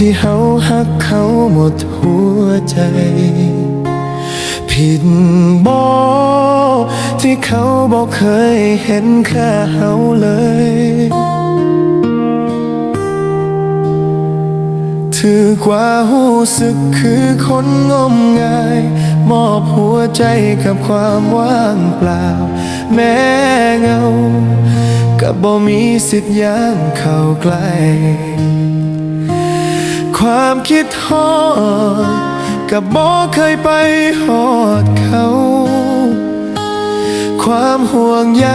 ที่เฮาหักเขาหมดหัวใจ ผิดบ่ที่เขาบอกเคยเห็นค่าเฮาเลย ถือกว่าหูสึกคือคนงมงาย มอบหัวใจกับความว่างเปล่า แม้เงา กับบ่มีสิทธิ์ย่างเข้าใกล้ ความคิดฮอดกับบ่เคยไปฮอดเขา ความห่วงใย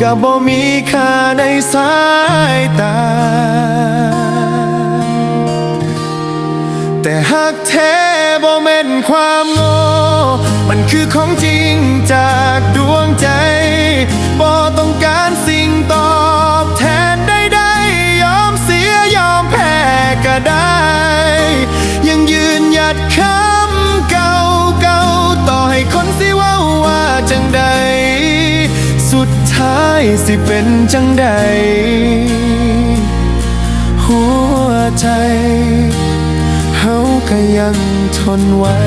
กับบ่มีค่าในสายตา แต่หากแท้บ่แม่นความโง่มันคือของจริงจากดวงใจบ่ สิเป็นจังใด หัวใจเฮาก็ยังทนไว้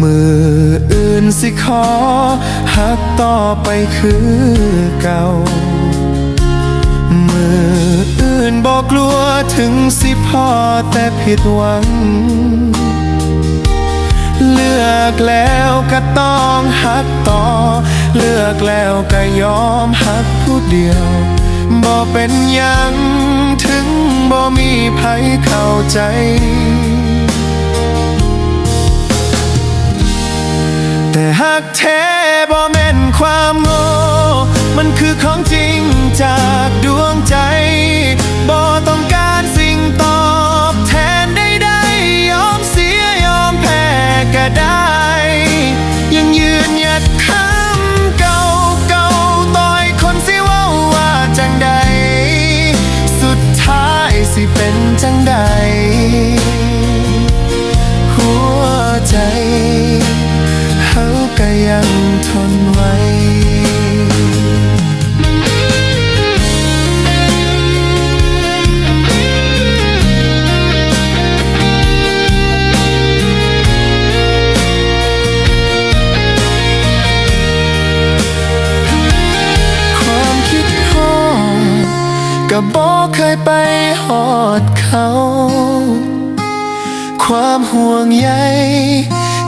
มืออื่นสิขอหักต่อไปคือเก่า มืออื่นบอกกลัวถึงสิพอแต่ผิดหวัง อกแล้วก็ต้องหักต่อ เลือกแล้วก็ยอมหักผู้เดียวบ่เป็นยังถึงบ่มีภัยเข้าใจ แต่หากแท้บ่แม่นความโง่ มันคือของจริงจากดวงใจ ยังทนไว้ความคิดฮอดก็บอกเคยไปหอดเขา ความห่วงใย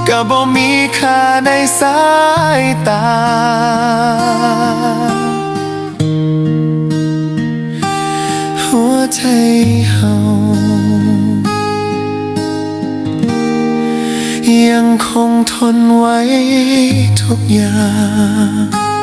ก็บ่มีค่าในสายตา หัวใจเฮายังคงทนไว้ทุกอย่าง